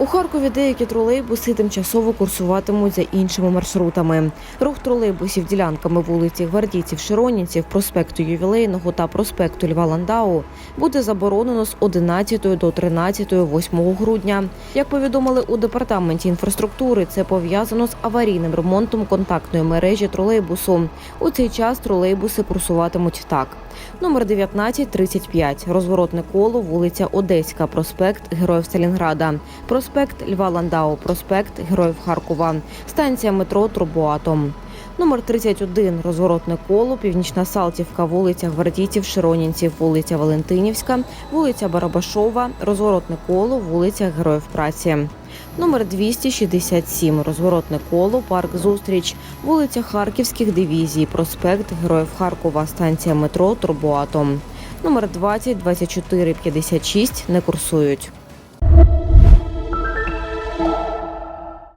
У Харкові деякі тролейбуси тимчасово курсуватимуть за іншими маршрутами. Рух тролейбусів ділянками вулиці Гвардійців, Широнінців, проспекту Ювілейного та проспекту Льва Ландау буде заборонено з 11 до 13 8 грудня. Як повідомили у департаменті інфраструктури, це пов'язано з аварійним ремонтом контактної мережі тролейбусу. У цей час тролейбуси курсуватимуть так: номер 1935, розворотне коло, вулиця Одеська, проспект Героїв Сталінграда, проспект Льва Ландау, проспект Героїв Харкова, станція метро Трубоатом. Номер 31, розворотне коло, Північна Салтівка, вулиця Гвардійців, Широнінців, вулиця Валентинівська, вулиця Барабашова, розворотне коло, вулиця Героїв Праці. Номер 267, розворотне коло, парк Зустріч, вулиця Харківських дивізій, проспект Героїв Харкова, станція метро Турбоатом. Номер 20, 24, 56 не курсують.